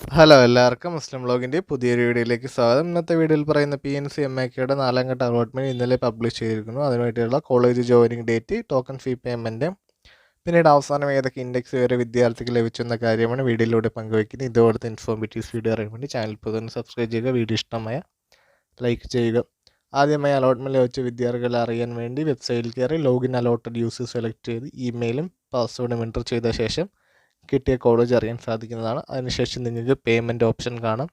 Hello എല്ലാവർക്കും മുസ്ലിം ബ്ലോഗിന്റെ പുതിയൊരു വീഡിയോയിലേക്ക് സ്വാഗതം. ഇന്നത്തെ വീഡിയോയിൽ പറയുന്ന പി എൻ സി എം എക്കയുടെ നാലാം ഘട്ട അലോട്ട്മെന്റ് ഇന്നലെ പബ്ലിഷ് ചെയ്തിരിക്കുന്നു. അതിനുവേണ്ടിയുള്ള college joining date token fee payment പിന്നീട് അവസാനം ഏതൊക്കെ ഇൻഡെക്സ് വരെ വിദ്യാർത്ഥിക്ക് ലഭിച്ചെന്ന കാര്യമാണ് വീഡിയോയിലൂടെ പങ്കുവയ്ക്കുന്നത്. ഇതുപോലത്തെ ഇൻഫോർമേറ്റീവ്സ് വീഡിയോ അറിയാൻ വേണ്ടി ചാനൽ പുതിയ സബ്സ്ക്രൈബ് ചെയ്യുക വീഡിയോ ഇഷ്ടമായ ലൈക്ക് ചെയ്യുക. ആദ്യമായി അലോട്ട്മെന്റ് ലഭിച്ച വിദ്യാർത്ഥികളെ അറിയാൻ വേണ്ടി വെബ്സൈറ്റിൽ കയറി ലോഗിൻ അലോട്ടഡ് യൂസ് സെലക്ട് ചെയ്ത് ഇമെയിലും പാസ്വേഡും എന്റർ ചെയ്ത ശേഷം കിട്ടിയ കോളേജ് അറിയാൻ സാധിക്കുന്നതാണ്. അതിനുശേഷം നിങ്ങൾക്ക് പേയ്മെന്റ് ഓപ്ഷൻ കാണാം.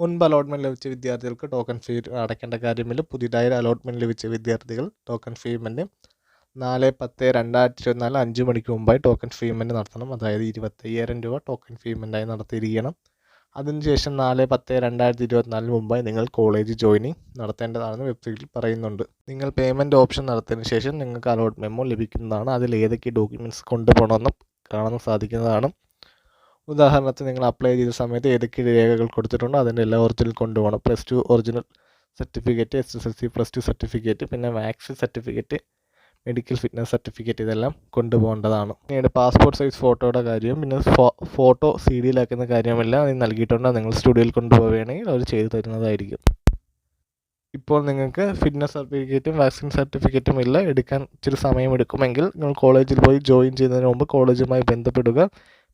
മുൻപ് അലോട്ട്മെന്റ് ലഭിച്ച വിദ്യാർത്ഥികൾക്ക് ടോക്കൺ ഫീ അടയ്ക്കേണ്ട കാര്യമില്ല. പുതിയതായി അലോട്ട്മെന്റ് ലഭിച്ച വിദ്യാർത്ഥികൾ ടോക്കൺ ഫീമെന്റ് നാല് പത്ത് രണ്ടായിരത്തി ഇരുപത്തിനാല് അഞ്ച് മണിക്ക് മുമ്പായി ടോക്കൺ ഫീമെന്റ് നടത്തണം. അതായത് ഇരുപത്തയ്യായിരം രൂപ ടോക്കൺ ഫീമെന്റായി നടത്തിയിരിക്കണം. അതിനുശേഷം നാല് പത്ത് രണ്ടായിരത്തി ഇരുപത്തിനാലിന് മുമ്പായി നിങ്ങൾ കോളേജ് ജോയിനിങ് നടത്തേണ്ടതാണെന്ന് വെബ്സൈറ്റിൽ പറയുന്നുണ്ട്. നിങ്ങൾ പേയ്മെന്റ് ഓപ്ഷൻ നടത്തിയതിന് ശേഷം നിങ്ങൾക്ക് അലോട്ട് മെമ്മോ ലഭിക്കുന്നതാണ്. അതിൽ ഏതൊക്കെ ഡോക്യുമെന്റ്സ് കൊണ്ടുപോകണമെന്ന് കാണാൻ സാധിക്കുന്നതാണ്. ഉദാഹരണത്തിന് നിങ്ങൾ അപ്ലൈ ചെയ്ത സമയത്ത് ഏതൊക്കെ രേഖകൾ കൊടുത്തിട്ടുണ്ടോ. അതിന്റെ എല്ലാ ഒറിജിനൽ കൊണ്ടുപോകണം. Plus two original certificate S S L C plus two certificate പിന്നെ vaccine certificate medical fitness certificate ഇതെല്ലാം കൊണ്ടുപോകേണ്ടതാണ്. പിന്നീട് പാസ്പോർട്ട് സൈസ് ഫോട്ടോയുടെ കാര്യം പിന്നെ ഫോട്ടോ സി ഡിയിലാക്കുന്ന കാര്യമെല്ലാം നൽകിയിട്ടുണ്ടോ. നിങ്ങൾ സ്റ്റുഡിയോയിൽ കൊണ്ടുപോവുകയാണെങ്കിൽ അവർ ചെയ്തു തരുന്നതായിരിക്കും. ഇപ്പോൾ നിങ്ങൾക്ക് ഫിറ്റ്നസ് സർട്ടിഫിക്കറ്റും വാക്സിൻ സർട്ടിഫിക്കറ്റും ഇല്ല. എടുക്കാൻ ഇച്ചിരി സമയമെടുക്കുമെങ്കിൽ നിങ്ങൾ കോളേജിൽ പോയി ജോയിൻ ചെയ്യുന്നതിന് മുമ്പ് കോളേജുമായി ബന്ധപ്പെടുക.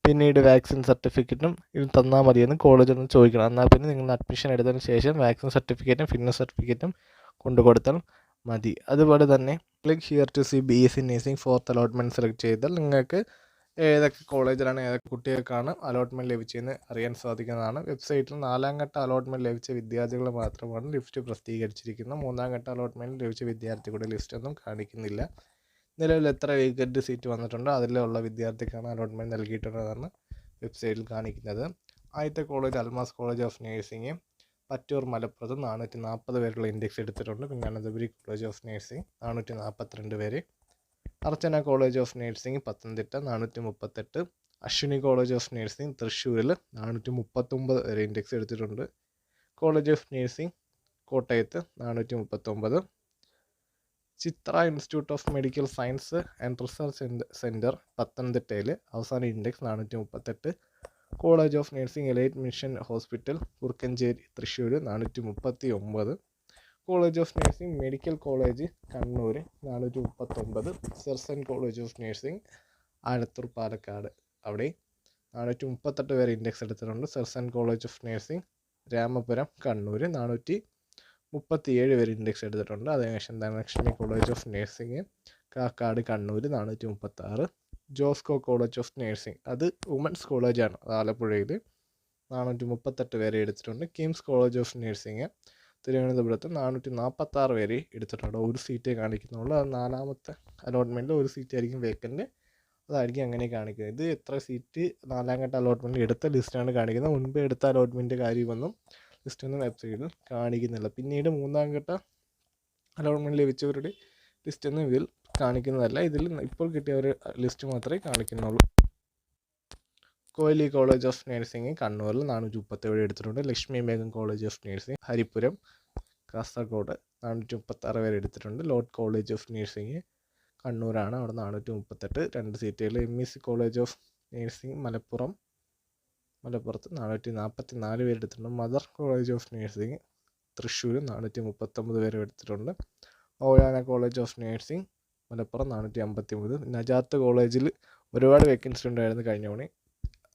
പിന്നീട് വാക്സിൻ സർട്ടിഫിക്കറ്റും ഇത് തന്നാൽ മതിയെന്ന് കോളേജിൽ നിന്ന് ചോദിക്കണം. എന്നാൽ പിന്നെ നിങ്ങൾ അഡ്മിഷൻ എടുത്തതിന് ശേഷം വാക്സിൻ സർട്ടിഫിക്കറ്റും ഫിറ്റ്നസ് സർട്ടിഫിക്കറ്റും കൊണ്ടു കൊടുത്താൽ മതി. അതുപോലെ തന്നെ click here to see B S C nursing fourth allotment select ചെയ്താൽ നിങ്ങൾക്ക് ഏതൊക്കെ കോളേജിലാണ് ഏതൊക്കെ കുട്ടികൾക്കാണ് അലോട്ട്മെന്റ് ലഭിച്ചതെന്ന് അറിയാൻ സാധിക്കുന്നതാണ്. വെബ്സൈറ്റിൽ നാലാം ഘട്ട അലോട്ട്മെന്റ് ലഭിച്ച വിദ്യാർത്ഥികൾ മാത്രമാണ് ലിസ്റ്റ് പ്രസിദ്ധീകരിച്ചിരിക്കുന്നത്. മൂന്നാം ഘട്ട അലോട്ട്മെന്റ് ലഭിച്ച വിദ്യാർത്ഥികളുടെ ലിസ്റ്റൊന്നും കാണിക്കുന്നില്ല. നിലവിൽ എത്ര വേക്കന്റ് സീറ്റ് വന്നിട്ടുണ്ടോ അതിലുള്ള വിദ്യാർത്ഥിക്കാണ് അലോട്ട്മെന്റ് നൽകിയിട്ടുള്ളതെന്ന് വെബ്സൈറ്റിൽ കാണിക്കുന്നത്. ആദ്യത്തെ college Almas college of nursing Pattur മലപ്പുറത്ത് നാനൂറ്റി നാൽപ്പത് പേരുള്ള ഇൻഡെക്സ് എടുത്തിട്ടുണ്ട്. പിന്നെ അനന്തപുരി കോളേജ് ഓഫ് നേഴ്സിംഗ് നാനൂറ്റി നാൽപ്പത്തിരണ്ട് പേര്. Archana college of nursing Pathanamthitta നാനൂറ്റി മുപ്പത്തെട്ട് അശ്വിനി കോളേജ് ഓഫ് നേഴ്സിംഗ് തൃശ്ശൂരിൽ നാനൂറ്റി മുപ്പത്തൊമ്പത് വരെ ഇൻഡെക്സ് എടുത്തിട്ടുണ്ട്. കോളേജ് ഓഫ് നേഴ്സിംഗ് കോട്ടയത്ത് നാനൂറ്റി മുപ്പത്തൊമ്പത് Chitra institute of medical science and research centre പത്തനംതിട്ടയിൽ അവസാന ഇൻഡെക്സ് നാനൂറ്റി മുപ്പത്തെട്ട് college of nursing elite mission hospital Kurukkanchery Thrissur നാനൂറ്റി മുപ്പത്തി ഒമ്പത് college of nursing medical college Kannur നാനൂറ്റി മുപ്പത്തൊമ്പത് സെർസൻ college of nursing Alathur Palakkad. അവിടെ നാനൂറ്റി മുപ്പത്തെട്ട് പേര് ഇൻഡെക്സ് എടുത്തിട്ടുണ്ട്. സെർസൻ college of nursing Ramapuram Kannur നാനൂറ്റി മുപ്പത്തിയേഴ് പേര് ഇൻഡെക്സ് എടുത്തിട്ടുണ്ട്. അതിനുശേഷം Dhanalakshmi college of nursing Kakkad Kannur നാനൂറ്റി മുപ്പത്താറ് ജോസ്കോ കോളേജ് ഓഫ് നഴ്സിംഗ് അത് വുമൻസ് കോളേജാണ് ആലപ്പുഴയിൽ നാനൂറ്റി മുപ്പത്തെട്ട് പേരെ എടുത്തിട്ടുണ്ട്. കിംസ് കോളേജ് ഓഫ് നഴ്സിംഗ് തിരുവനന്തപുരത്ത് നാനൂറ്റി നാൽപ്പത്താറ് പേരെ എടുത്തിട്ടുണ്ട്. ഒരു സീറ്റേ കാണിക്കുന്നുള്ളൂ. അത് നാലാമത്തെ അലോട്ട്മെന്റിൽ ഒരു സീറ്റ് ആയിരിക്കും വേക്കന്റ് അതായിരിക്കും അങ്ങനെ കാണിക്കുന്നത്. ഇത് എത്ര സീറ്റ് നാലാം ഘട്ട അലോട്ട്മെന്റ് എടുത്ത ലിസ്റ്റാണ് കാണിക്കുന്നത്. മുൻപ് എടുത്ത അലോട്ട്മെന്റ് കാര്യമൊന്നും ലിസ്റ്റൊന്നും വെബ്സൈറ്റിൽ കാണിക്കുന്നില്ല. പിന്നീട് മൂന്നാം ഘട്ട അലോട്ട്മെന്റ് ലഭിച്ചവരുടെ ലിസ്റ്റൊന്നും ഇതിൽ കാണിക്കുന്നതല്ല. ഇതിൽ ഇപ്പോൾ കിട്ടിയ ഒരു ലിസ്റ്റ് മാത്രമേ കാണിക്കുന്നുള്ളൂ. കോഹ്ലി കോളേജ് ഓഫ് നേഴ്സിംഗ് കണ്ണൂരിൽ നാനൂറ്റി മുപ്പത്തേഴ് എടുത്തിട്ടുണ്ട്. ലക്ഷ്മി മേഘം college of nursing Haripuram Kasaragod നാനൂറ്റി മുപ്പത്താറ് പേര് എടുത്തിട്ടുണ്ട്. ലോർഡ് കോളേജ് ഓഫ് നേഴ്സിംഗ് കണ്ണൂരാണ്. അവിടെ നാനൂറ്റി മുപ്പത്തെട്ട് രണ്ട് സീറ്റുകൾ. M E C college of nursing Malappuram മലപ്പുറത്ത് നാനൂറ്റി നാൽപ്പത്തി നാല് പേര് എടുത്തിട്ടുണ്ട്. Mother college of nursing Thrissur നാനൂറ്റി മുപ്പത്തൊമ്പത് പേര് എടുത്തിട്ടുണ്ട്. ഓയാന കോളേജ് ഓഫ് നേഴ്സിംഗ് മലപ്പുറം നാനൂറ്റി അമ്പത്തി മൂന്ന് നജാത്ത് കോളേജിൽ ഒരുപാട് വേക്കൻസി ഉണ്ടായിരുന്നു കഴിഞ്ഞ തവണ.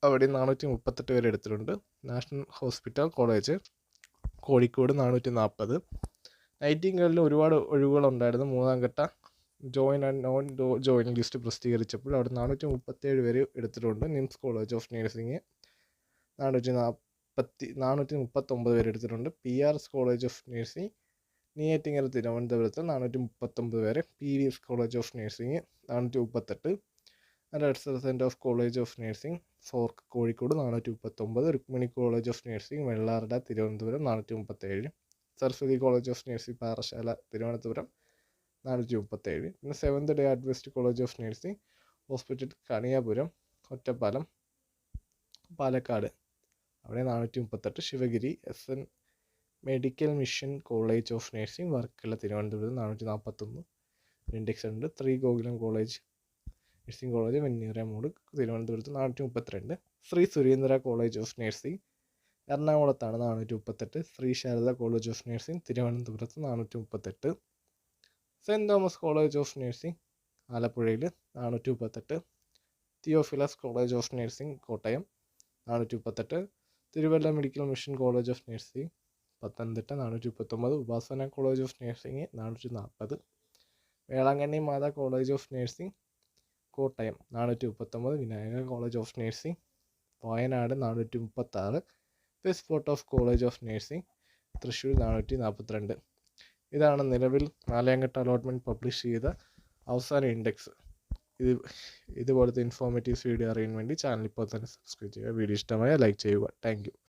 അവിടെ നാനൂറ്റി മുപ്പത്തെട്ട് പേര് എടുത്തിട്ടുണ്ട്. നാഷണൽ ഹോസ്പിറ്റൽ കോളേജ് കോഴിക്കോട് നാനൂറ്റി നാൽപ്പത് നൈറ്റിംഗേളിൽ ഒരുപാട് ഒഴിവുകളുണ്ടായിരുന്നു. മൂന്നാം ഘട്ട join and non join list പ്രസിദ്ധീകരിച്ചപ്പോൾ അവിടെ നാനൂറ്റി മുപ്പത്തേഴ് പേര് എടുത്തിട്ടുണ്ട്. നിംസ് കോളേജ് ഓഫ് നേഴ്സിംഗ് നാനൂറ്റി നാൽപ്പത്തി നാനൂറ്റി മുപ്പത്തൊമ്പത് പേര് എടുത്തിട്ടുണ്ട്. P R S college of nursing Neyyattingal തിരുവനന്തപുരത്ത് നാനൂറ്റി മുപ്പത്തൊമ്പത് പേര്. P V S college of nursing നാനൂറ്റി മുപ്പത്തെട്ട് red centre of college of nursing Feroke Kozhikode നാനൂറ്റി മുപ്പത്തൊമ്പത് Rukmini college of nursing Vellarada Thiruvananthapuram നാനൂറ്റി മുപ്പത്തേഴ് Saraswathi college of nursing Parassala Thiruvananthapuram നാനൂറ്റി മുപ്പത്തേഴ് പിന്നെ seventh day Adventist college of nursing hospital Kaniyapuram Ottapalam Palakkad അവിടെ നാനൂറ്റി മുപ്പത്തെട്ട് Sivagiri S N medical mission college of nursing Varkala Thiruvananthapuram നാനൂറ്റി നാൽപ്പത്തൊന്ന് ഇൻഡെക്സ് ഉണ്ട് three Gokulam college nursing college Venjaramoodu തിരുവനന്തപുരത്ത് നാനൂറ്റി മുപ്പത്തിരണ്ട് Sree Surendra college of nursing എറണാകുളത്താണ് നാനൂറ്റി മുപ്പത്തെട്ട് Sree Sarada college of nursing തിരുവനന്തപുരത്ത് നാനൂറ്റി മുപ്പത്തെട്ട് saint Thomas college of nursing ആലപ്പുഴയിൽ നാനൂറ്റി മുപ്പത്തെട്ട് Theophilus college of nursing Kottayam നാനൂറ്റി മുപ്പത്തെട്ട് Thiruvalla medical mission college of nursing Pathanamthitta നാനൂറ്റി മുപ്പത്തൊമ്പത് ഉപാസന കോളേജ് ഓഫ് നഴ്സിംഗ് നാനൂറ്റി നാൽപ്പത് Velankanni Matha college of nursing Kottayam നാനൂറ്റി മുപ്പത്തൊമ്പത് Vinayaka college of nursing Wayanad നാനൂറ്റി മുപ്പത്താറ് best fort of college of nursing Thrissur നാനൂറ്റി നാൽപ്പത്തിരണ്ട് ഇതാണ് നിലവിൽ നാലാംഘട്ട അലോട്ട്മെന്റ് പബ്ലിഷ് ചെയ്ത അവസാന ഇൻഡെക്സ് ഇത് ഇതുപോലത്തെ ഇൻഫോർമേറ്റീവ്സ് വീഡിയോ അറിയാൻ വേണ്ടി ചാനൽ ഇപ്പോൾ തന്നെ സബ്സ്ക്രൈബ് ചെയ്യുക. വീഡിയോ ഇഷ്ടമായ ലൈക്ക് ചെയ്യുക. താങ്ക്